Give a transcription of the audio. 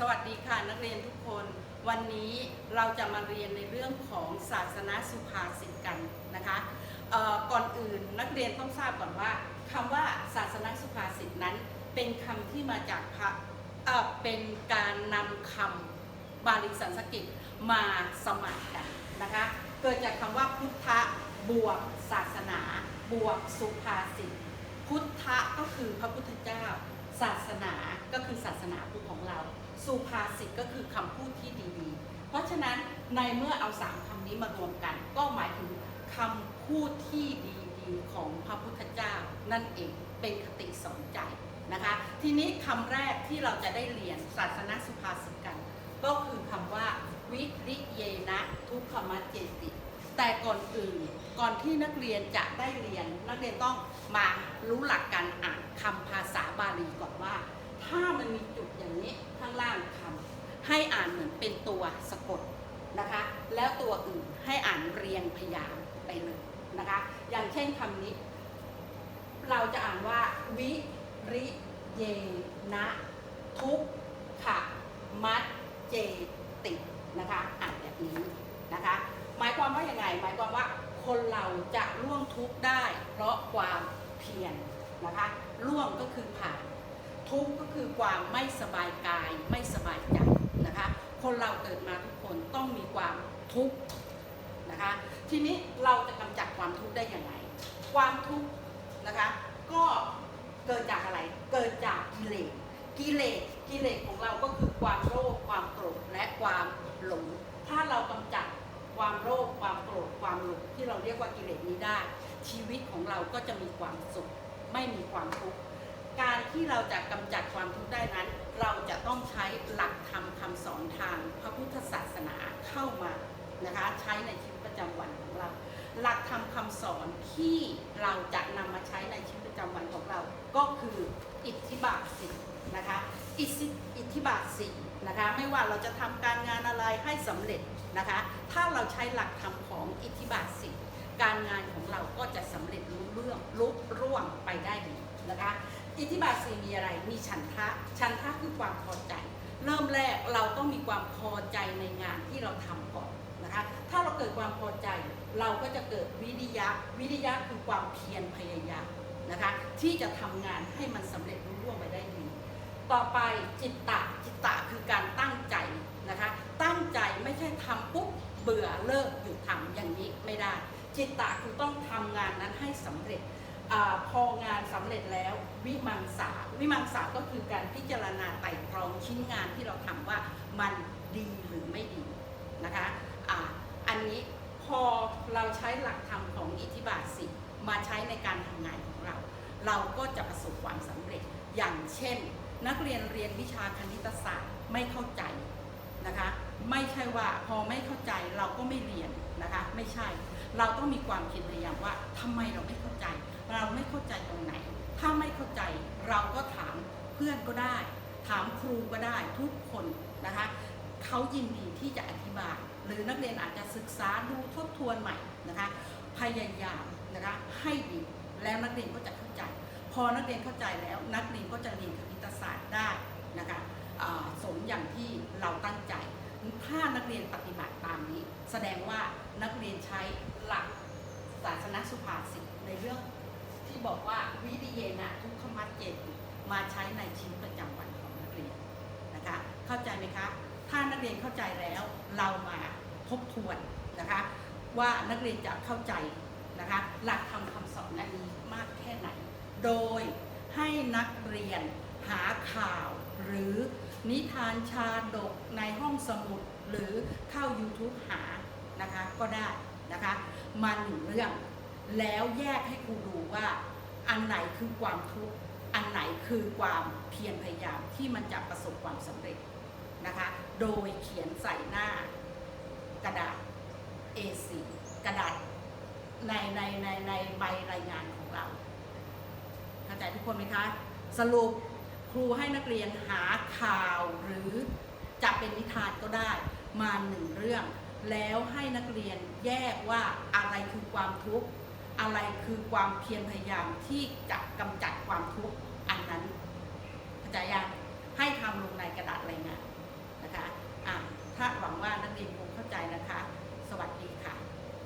สวัสดีค่ะนักเรียนทุกคน วันนี้เราจะมาเรียนในเรื่องของศาสนาสุภาษิตกันนะคะก่อนอื่นนักเรียนต้องทราบก่อนว่าคำว่าศาสนาสุภาษิตนั้น เป็นคำที่มาจากพระเเป็นการนำคำบาลีสันสกฤตมาสมัครกันนะคะเกิดจากคำว่าพุทธบวกศาสนาบวกสุภาษิตพุทธะก็คือพระพุทธเจ้า ศาสนาก็คือศาสนาพุทธ ของเราสุภาษิตก็คือคำพูดที่ดีๆ เพราะฉะนั้นในเมื่อเอาสามคำนี้มารวมกัน ก็หมายถึงคำพูดที่ดีๆของพระพุทธเจ้านั่นเองเป็นคติสอนใจนะคะ ทีนี้คำแรกที่เราจะได้เรียนศาสนาสุภาษิตกัน ก็คือคำว่าวิริเยนะทุกขมัจเจติแต่ก่อนอื่นก่อนที่นักเรียนจะได้เรียน นักเรียนต้องมารู้หลักการอ่านคำภาษาบาลีก่อนว่า ถ้ามันมีจุดอย่างนี้ข้างล่างคำ ให้อ่านเหมือนเป็นตัวสะกดนะคะ แล้วตัวอื่นให้อ่านเรียงพยางไปเลยนะคะ อย่างเช่นคำนี้ เราจะอ่านว่า วิริเยนะ ทุกขมัดเจตินะคะอ่านแบบนี้นะคะ หมายความว่าอย่างไง หมายความว่าคนเราจะล่วงทุกข์ได้ เพราะความเพียรนะคะล่วงก็คือผ่าน ทุกข์ก็คือความไม่สบายกายไม่สบายใจ นะคะ คนเราเกิดมาทุกคนต้องมีความทุกข์นะคะ ทีนี้เราจะกำจัดความทุกข์ได้อยังไงความทุกข์นะคะ ก็เกิดจากอะไร เกิดจากกิเลส กิเลส กิเลสของเราก็คือความโลภ ความโกรธ และความหลง ถ้าเรากำจัดความโลภ ความโกรธ ความหลงที่เราเรียกว่ากิเลสนี้ได้ ชีวิตของเราก็จะมีความสุข ไม่มีความทุกข์ การที่เราจะกำจัดความทุกข์ได้นั้น เราจะต้องใช้หลักธรรมคำสอนทางพระพุทธศาสนาเข้ามานะคะใช้ในชีวิตประจำวันของเรา หลักธรรมคำสอนที่เราจะนำมาใช้ในชีวิตประจำวันของเรา ก็คืออิทธิบาทสี่นะคะอิทธิอิทธิบาทสี่นะคะไม่ว่าเราจะทำการงานอะไรให้สำเร็จนะคะถ้าเราใช้หลักธรรมของอิทธิบาทสี่การงานของเราก็จะสำเร็จรุ่เรื่องลุร่วงไปได้ดีนะคะ อิทธิบาทสี่มีอะไร มีฉันทะ ฉันทะคือความพอใจ เริ่มแรกเราต้องมีความพอใจในงานที่เราทำก่อนนะคะ ถ้าเราเกิดความพอใจเราก็จะเกิดวิริยะ วิริยะคือความเพียรพยายามนะคะที่จะทำงานให้มันสำเร็จรุ่ร่วงไปได้ดี ต่อไปจิตตะ จิตตะคือการตั้งใจนะคะ ตั้งใจไม่ใช่ทำปุ๊บเบื่อเลิกหยุดทำอย่างนี้ไม่ได้ จิตตะคือต้องทำงานนั้นให้สำเร็จ พองานสำเร็จแล้ววิมังสาวิมังสาก็คือการพิจารณาไต่ตรองชิ้นงานที่เราทำว่ามันดีหรือไม่ดีนะคะอ่าอันนี้พอเราใช้หลักธรรมของอิทธิบาทสิมาใช้ในการทำงานของเรา เราก็จะประสบความสำเร็จอย่างเช่น นักเรียนเรียนวิชาคณิตศาสตร์ไม่เข้าใจนะคะ ไม่ใช่ว่าพอไม่เข้าใจเราก็ไม่เรียนนะคะ ไม่ใช่ เราต้องมีความคิดพยายามว่าทำไมเราไม่เข้าใจ เราไม่เข้าใจตรงไหน ถ้าไม่เข้าใจเราก็ถามเพื่อนก็ได้ ถามครูก็ได้ทุกคนนะคะเขายินดีที่จะอธิบาย หรือนักเรียนอาจจะศึกษาดูทบทวนใหม่นะคะพยายามนะคะให้ดีแล้วนักเรียนก็จะเข้าใจ พอนักเรียนเข้าใจแล้ว นักเรียนก็จะเรียนคณิตศาสตร์ได้นะคะสมอย่างที่เราตั้งใจ ถ้านักเรียนปฏิบัติตามนี้ แสดงว่านักเรียนใช้หลักศาสนสุภาษิตในเรื่องที่บอกว่าวิริยนะทุกขมัดเจติมาใช้ในชีวิตประจำวันของนักเรียนนะคะเข้าใจไหมคะ ถ้านักเรียนเข้าใจแล้วเรามาทบทวนนะคะว่านักเรียนจะเข้าใจนะคะหลักธรรมคำสอนอันนี้มากแค่ไหน โดยให้นักเรียนหาข่าวหรือ นิทานชาดกในห้องสมุดหรือเข้า YouTube หานะคะก็ได้นะคะมาหนึ่งเรื่อง แล้วแยกให้ครูดูว่าอันไหนคือความทุกข์อันไหนคือความเพียรพยายามที่มันจะประสบความสำเร็จนะคะ โดยเขียนใส่หน้ากระดาษ A4 กระดาษในในในในใบรายงานของเราเข้าใจทุกคนไหมคะ สรุป รูให้นักเรียนหาข่าวหรือจะเป็นนิทานก็ได้มาหนึ่งเรื่อง แล้วให้นักเรียนแยกว่าอะไรคือความทุกข์อะไรคือความเพียรพยายามที่จะกำจัดความทุกข์อันนั้นเข้าใจยังในกระดาษเลย